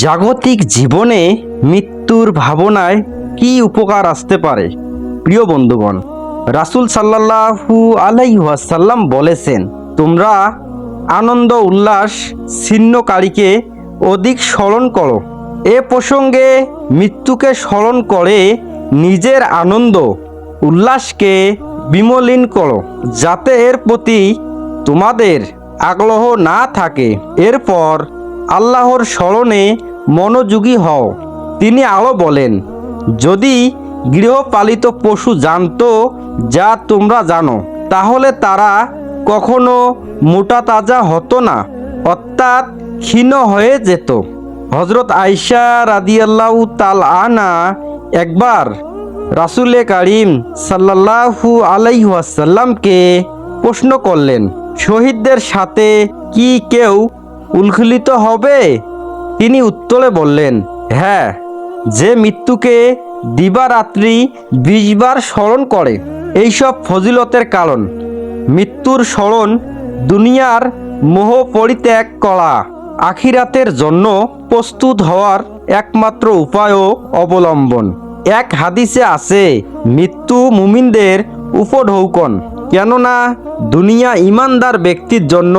জাগতিক জীবনে মৃত্যুর ভাবনায় কি উপকার আসতে পারে? প্রিয় বন্ধুগণ, রাসূল সাল্লাল্লাহু আলাইহাসাল্লাম বলেছেন, তোমরা আনন্দ, উল্লাস, ছিন্নকারীকে অধিক স্মরণ করো। এ প্রসঙ্গে মৃত্যুকে স্মরণ করে নিজের আনন্দ, উল্লাসকে বিমলিন করো, যাতে এর প্রতি তোমাদের আগ্রহ না থাকে। এরপর আল্লাহর স্মরণে মনোযোগী হও। তিনি আরও বলেন, যদি গৃহপালিত পশু জানতো যা তোমরা জানো, তাহলে তারা কখনো মোটা তাজা হতো না, অর্থাৎ ক্ষীণ হয়ে যেত। হজরত আয়সা রাদিয়াল্লাহু তাল আনা একবার রাসুলে কারিম সাল্লাল্লাহু আলাইহাসাল্লামকে প্রশ্ন করলেন, শহীদদের সাথে কি কেউ উৎফুল্লিত হবে? তিনি উত্তরে বললেন হ্যাঁ যে মৃত্যুকে দিবারাত্রি বিশবার স্মরণ করে, এইসব ফজিলতের কারণ। মৃত্যুর স্মরণ দুনিয়ার মোহ পরিত্যাগ করা, আখিরাতের জন্য প্রস্তুত হওয়ার একমাত্র উপায়ও অবলম্বন। এক হাদিসে আছে, মৃত্যু মুমিনদের উপঢৌকন, কেননা দুনিয়া ইমানদার ব্যক্তির জন্য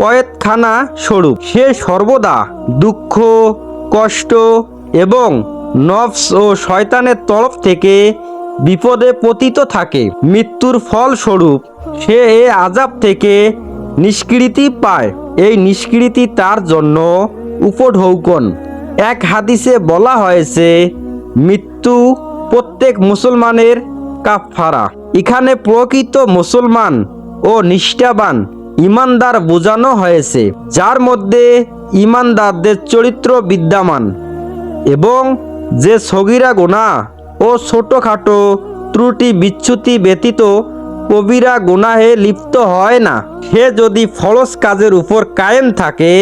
কয়েতখানা স্বরূপ। সে সর্বদা দুঃখ, কষ্ট এবং নফস ও শয়তানের তরফ থেকে বিপদে পতিত থাকে। মৃত্যুর ফলস্বরূপ সে এ আজাব থেকে নিষ্কৃতি পায়। এই নিষ্কৃতি তার জন্য উপঢৌকন। এক হাদিসে বলা হয়েছে, মৃত্যু প্রত্যেক মুসলমানের কাফারা এখানে প্রকৃত মুসলমান ও নিষ্ঠাবান ইমানদার বোঝানো হয়েছে, যার মধ্যে ইমানদারদের চরিত্র বিদ্যমান এবং যে সগিরা গোনা ও ছোটোখাটো ত্রুটি বিচ্যুতি ব্যতীত কবিরা গুনাহে লিপ্ত হয় না। সে যদি ফলস কাজের উপর কায়েম থাকে,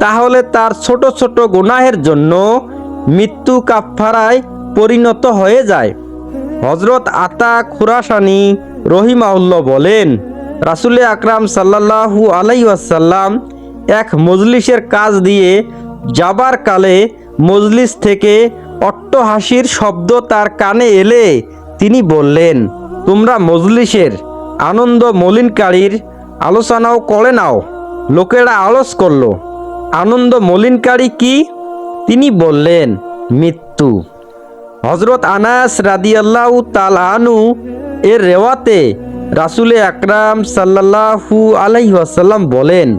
তাহলে তার ছোট ছোট গুনাহের জন্য মৃত্যু কাফারায় পরিণত হয়ে যায়। হজরত আতা খুরাসানি রহিমাউল্লাহ বলেন রাসুলে আকরাম সাল্লাল্লাহু আলাইসাল্লাম এক মজলিসের কাজ দিয়ে যাবার কালে মজলিস থেকে অট্টহাসির শব্দ তার কানে এলে তিনি বললেন, তোমরা মজলিসের আনন্দ মলিনকারীর আলোচনাও করে নাও। লোকেরা আলস করল। আনন্দ মলিনকারী কি? তিনি বললেন, মৃত্যু। হজরত আনাস রাদিয়াল্লাহু তাল আনু এর রেওয়াতে রাসুলে আকরাম সাল্লাল্লাহু আলাইসাল্লাম বলেন,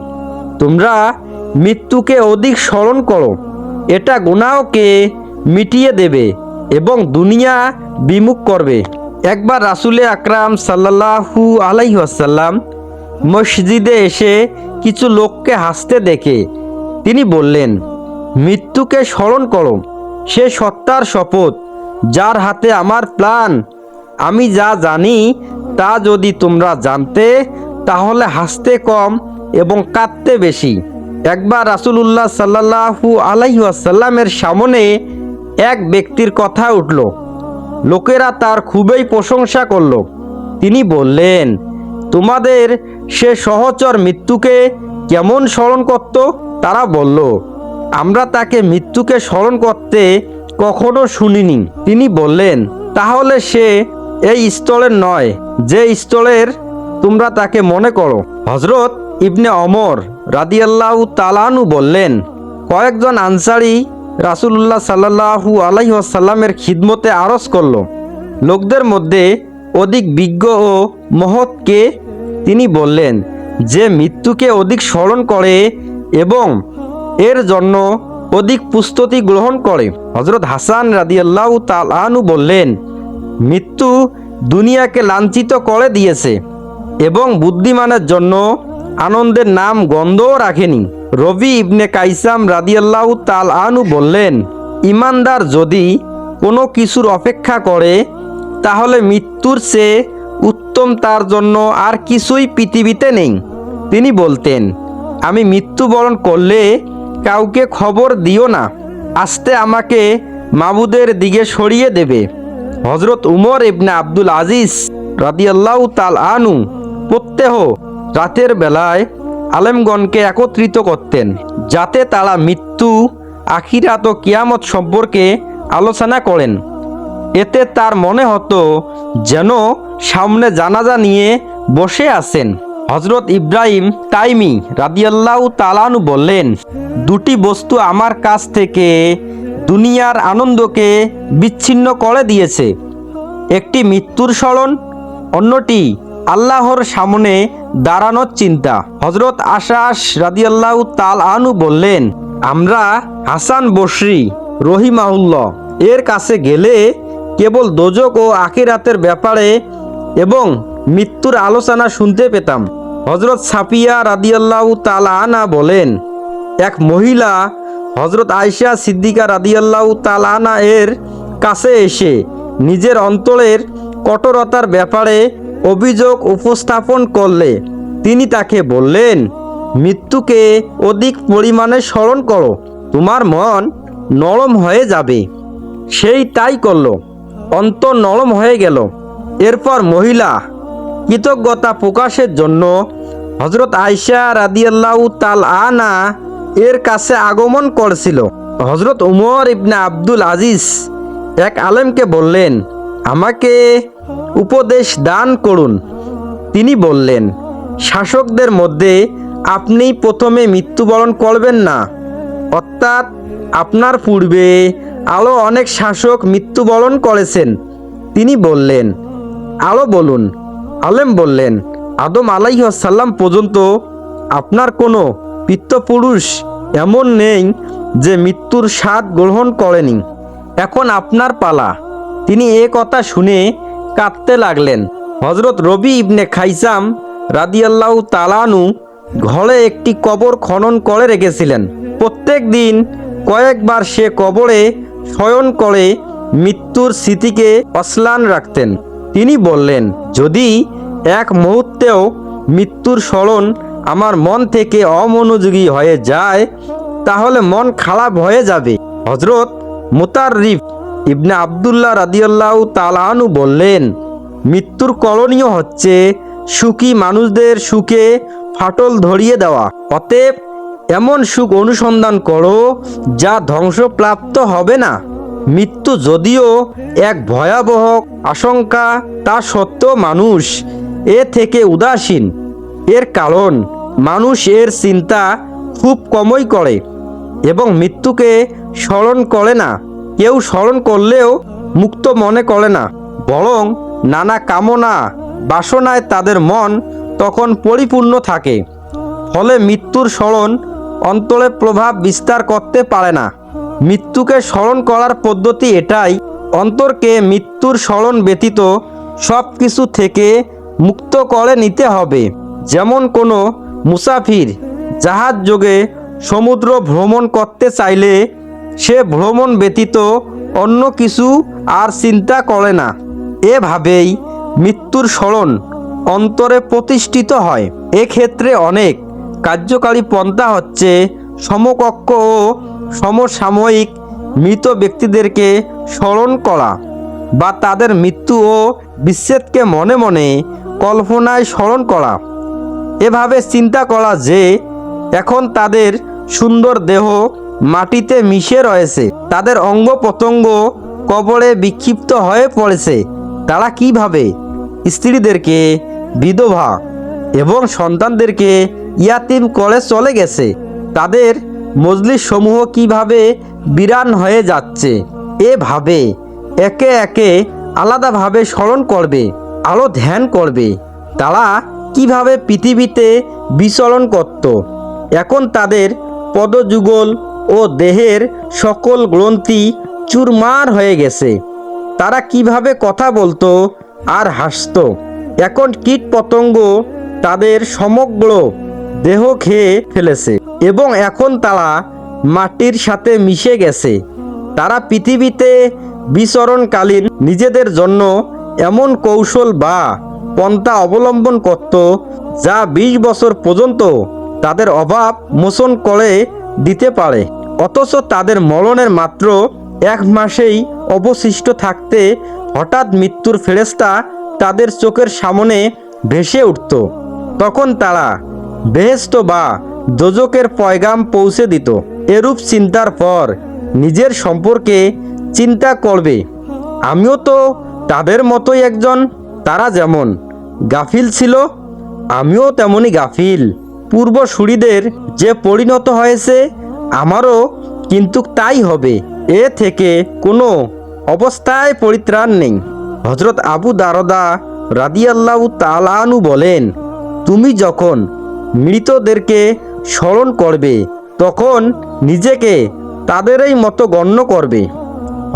তোমরা মৃত্যুকে অধিক স্মরণ করো। এটা গুনাহকে মিটিয়ে দেবে এবং দুনিয়া বিমুখ করবে। একবার রাসুলে আকরাম সাল্লাল্লাহু আলাইসাল্লাম মসজিদে এসে কিছু লোককে হাসতে দেখে। তিনি বললেন, মৃত্যুকে স্মরণ করো। সে সত্তার শপথ, যার হাতে আমার প্ল্যান আমি যা জানি তা যদি তোমরা জানতে, তাহলে হাসতে কম এবং কাঁদতে বেশি। একবার রাসুলুল্লাহ সাল্লাহু আলাইসাল্লামের সামনে এক ব্যক্তির কথা উঠল। লোকেরা তার খুবই প্রশংসা করল। তিনি বললেন, তোমাদের সে সহচর মৃত্যুকে কেমন স্মরণ করত? তারা বলল, আমরা তাকে মৃত্যুকে স্মরণ করতে কখনো শুনিনি। তিনি বললেন, তাহলে সে এই স্থলের নয়, যে স্থলের তোমরা তাকে মনে করো। হজরত ইবনে অমর রাদিয়াল্লাহু তালানু বললেন, কয়েকজন আনসারি রাসুলুল্লাহ সাল্লাহু আলাইসাল্লামের খিদমতে আরজ করল। লোকদের মধ্যে অধিক বিজ্ঞ ও মহৎকে তিনি বললেন, যে মৃত্যুকে অধিক স্মরণ করে এবং এর জন্য অধিক পুস্ততি গ্রহণ করে। হজরত হাসান রাদিয়াল্লাহু তালানু বললেন মৃত্যু দুনিয়াকে লাঞ্ছিত করে দিয়েছে এবং বুদ্ধিমানের জন্য আনন্দের নাম গন্ধও রাখেনি। রবি ইবনে কাইসাম রাদিয়াল্লাহু তাল আনু বললেন, ইমানদার যদি কোনো কিছুর অপেক্ষা করে, তাহলে মৃত্যুর চেয়ে উত্তম তার জন্য আর কিছুই পৃথিবীতে নেই। তিনি বলতেন, আমি মৃত্যুবরণ করলে কাউকে খবর দিও না, আস্তে আমাকে মাবুদের দিকে সরিয়ে দেবে। হজরত উমর ইবনে আব্দুল আজিজ রাদিয়াল্লাহু তাল আনু প্রত্যেহ রাতের বেলায় আলেমগণকে একত্রিত করতেন, যাতে তারা মৃত্যু, আখিরাত ও কিয়ামত সম্পর্কে আলোচনা করেন। এতে তার মনে হতো যেন সামনে জানাজা নিয়ে বসে আছেন। হজরত ইব্রাহিম তাইমি রাদিয়াল্লাহু তালানু বললেন, দুটি বস্তু আমার কাছ থেকে দুনিয়ার আনন্দকে বিচ্ছিন্ন করে দিয়েছে। একটি মৃত্যুর স্মরণ, অন্যটি আল্লাহর সামনে দাঁড়ানোর চিন্তা। হজরত আশাস রাদিয়াল্লাহু তাল আনু বললেন, আমরা হাসান বসরি রহিমাউল্লাহ এর কাছে গেলে কেবল দোজক ও আখিরাতের ব্যাপারে এবং মৃত্যুর আলোচনা শুনতে পেতাম। হজরত সাফিয়া রাদিয়াল্লাহু তাল আনা বলেন, এক মহিলা হজরত আয়সা সিদ্দিকা রাদিয়াল্লাহু তালানা এর কাছে এসে নিজের অন্তরের কঠোরতার ব্যাপারে অভিযোগ উপস্থাপন করলে। তিনি তাকে বললেন, মৃত্যুকে অধিক পরিমাণে স্মরণ করো, তোমার মন নরম হয়ে যাবে। সেই তাই করল। অন্তর নরম হয়ে গেল। এরপর মহিলা কৃতজ্ঞতা প্রকাশের জন্য হজরত আয়সা রাদিয়াল্লাহু তাল আনা এর কাছে আগমন করেছিল। হজরত উমর ইবনে আব্দুল আজিজ এক আলেমকে বললেন, আমাকে উপদেশ দান করুন। তিনি বললেন, শাসকদের মধ্যে আপনি প্রথমে মৃত্যুবরণ করবেন না। অর্থাৎ আপনার পূর্বে আলো অনেক শাসক মৃত্যুবরণ করেছেন। তিনি বললেন আলো বলুন। আলেম বললেন, আদম আলাইসাল্লাম পর্যন্ত আপনার কোনো পিত্তপুরুষ এমন নেই যে মৃত্যুর স্বাদ গ্রহণ করেনি। এখন আপনার পালা। তিনি এ কথা শুনে কাঁদতে লাগলেন। হজরত রবি ইবনে খাইসাম রাদিয়াল্লাহু তালানু ঘরে একটি কবর খনন করে রেখেছিলেন। প্রত্যেক দিন কয়েকবার সে কবরে শয়ন করে মৃত্যুর স্মৃতিকে অশ্লান রাখতেন। তিনি বললেন, যদি এক মুহূর্তেও মৃত্যুর স্মরণ আমার মন থেকে অমনোযোগী হয়ে যায়, তাহলে মন খারাপ হয়ে যাবে। হজরত মুতাররিফ ইবনে আবদুল্লাহ রাদিয়াল্লাহ তালানু বললেন, মৃত্যুর করণীয় হচ্ছে সুখী মানুষদের সুখে ফাটল ধরিয়ে দেওয়া। অতএব এমন সুখ অনুসন্ধান করো যা ধ্বংসপ্রাপ্ত হবে না। মৃত্যু যদিও এক ভয়াবহ আশঙ্কা, তা সত্ত্বেও মানুষ এ থেকে উদাসীন। এর কারণ মানুষ এর চিন্তা খুব কমই করে এবং মৃত্যুকে স্মরণ করে না। কেউ স্মরণ করলেও মুক্ত মনে করে না। বরং নানা কামনা, বাসনায় তাদের মন তখন পরিপূর্ণ থাকে। ফলে মৃত্যুর স্মরণ অন্তরে প্রভাব বিস্তার করতে পারে না। মৃত্যুকে স্মরণ করার পদ্ধতি এটাই। অন্তরকে মৃত্যুর স্মরণ ব্যতীত সব কিছু থেকে মুক্ত করে নিতে হবে। যেমন কোনো মুসাফির জাহাজ যোগে সমুদ্র ভ্রমণ করতে চাইলে সে ভ্রমণ ব্যতীত অন্য কিছু আর চিন্তা করে না। এভাবেই মৃত্যুর স্মরণ অন্তরে প্রতিষ্ঠিত হয়। এক্ষেত্রে অনেক কার্যকারী পন্থা হচ্ছে সমকক্ষ ও সমসাময়িক মৃত ব্যক্তিদেরকে স্মরণ করা বা তাদের মৃত্যু ও বিচ্ছেদকে মনে মনে কল্পনায় স্মরণ করা। এভাবে চিন্তা করা যে, এখন তাদের সুন্দর দেহ মাটিতে মিশে রয়েছে। তাদের অঙ্গ প্রত্যঙ্গ কবরে বিক্ষিপ্ত হয়ে পড়েছে। তারা কীভাবে স্ত্রীদেরকে, বিধবা এবং সন্তানদেরকে ইয়াতিম করে চলে গেছে? তাদের মজলিস সমূহ কীভাবে বিরান হয়ে যাচ্ছে? এভাবে একে একে আলাদাভাবে স্মরণ করবে, আলো ধ্যান করবে। তারা কীভাবে পৃথিবীতে বিচরণ করত? এখন তাদের পদযুগল ও দেহের সকল গ্রন্থি চুরমার হয়ে গেছে। তারা কীভাবে কথা বলতো আর হাসতো? এখন কীট পতঙ্গ তাদের সমগ্র দেহ খেয়ে ফেলেছে এবং এখন তারা মাটির সাথে মিশে গেছে। তারা পৃথিবীতে বিচরণকালীন নিজেদের জন্য এমন কৌশল বা পন্থা অবলম্বন করত, যা ২০ বছর পর্যন্ত তাদের অভাব মোচন করে দিতে পারে। অথচ তাদের মরণের মাত্র এক মাসেই অবশিষ্ট থাকতে হঠাৎ মৃত্যুর ফেরেস্তা তাদের চোখের সামনে ভেসে উঠত। তখন তারা বেহেস্ত বা যোজকের পয়গাম পৌঁছে দিত। এরূপ চিন্তার পর নিজের সম্পর্কে চিন্তা করবে, আমিও তো তাদের মতোই একজন, তারা যেমন গাফিল ছিল, আমিও তেমনই গাফিল। পূর্বসূরিদের যে পরিণত হয়েছে, আমারও কিন্তু তাই হবে। এ থেকে কোনো অবস্থায় পরিত্রাণ নেই। হজরত আবু দারদা রাদিয়াল্লাহু তালানু বলেন, তুমি যখন মৃতদেরকে স্মরণ করবে, তখন নিজেকে তাদেরই মতো গণ্য করবে।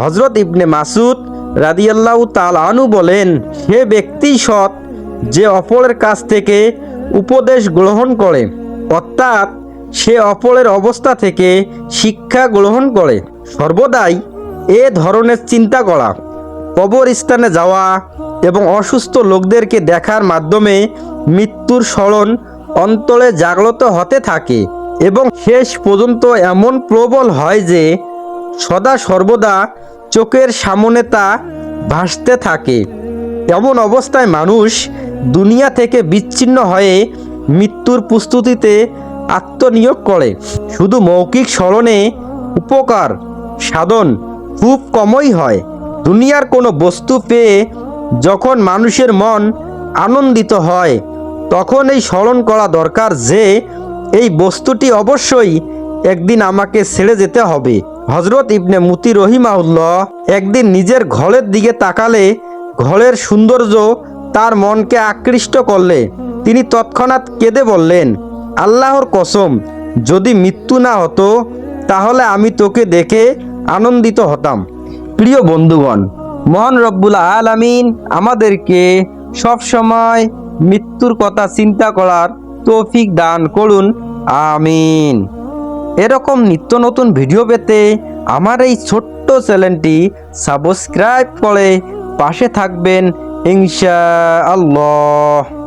হজরত ইবনে মাসুদ রাদিয়াল্লাহু তালানু বলেন, সে ব্যক্তি সৎ যে অপরের কাছ থেকে উপদেশ গ্রহণ করে, অর্থাৎ সে অপরের অবস্থা থেকে শিক্ষা গ্রহণ করে। সর্বদাই এ ধরনের চিন্তা করা কবরস্থানে যাওয়া এবং অসুস্থ লোকদেরকে দেখার মাধ্যমে মৃত্যুর স্মরণ অন্তরে জাগ্রত হতে থাকে এবং শেষ পর্যন্ত এমন প্রবল হয় যে সদা সর্বদা চোখের সামনে তা ভাসতে থাকে। এমন অবস্থায় মানুষ দুনিয়া থেকে বিচ্ছিন্ন হয়ে মৃত্যুর প্রস্তুতিতে আত্মনিয়োগ করে। শুধু মৌখিক স্মরণে উপকার, সাধন খুব কমই হয়। দুনিয়ার কোনো বস্তু পেয়ে যখন মানুষের মন আনন্দিত হয়, তখন এই স্মরণ করা দরকার যে এই বস্তুটি অবশ্যই একদিন আমাকে ছেড়ে যেতে হবে। হজরত ইবনে মুতি রহিমাউল্লাহ একদিন নিজের ঘরের দিকে তাকালে ঘরের সৌন্দর্য তার মনকে আকৃষ্ট করলে। তিনি তৎক্ষণাৎ কেঁদে বললেন, আল্লাহর কসম, যদি মৃত্যু না হতো, তাহলে আমি তোকে দেখে আনন্দিত হতাম। প্রিয় বন্ধুগণ, মহান রব্বুল আলামিন আমাদেরকে সব সময় মৃত্যুর কথা চিন্তা করার তৌফিক দান করুন। আমিন। এরকম নিত্য নতুন ভিডিও পেতে আমার এই ছোট্ট চ্যানেলটি সাবস্ক্রাইব করে পাশে থাকবেন। ইনশা আল্লাহ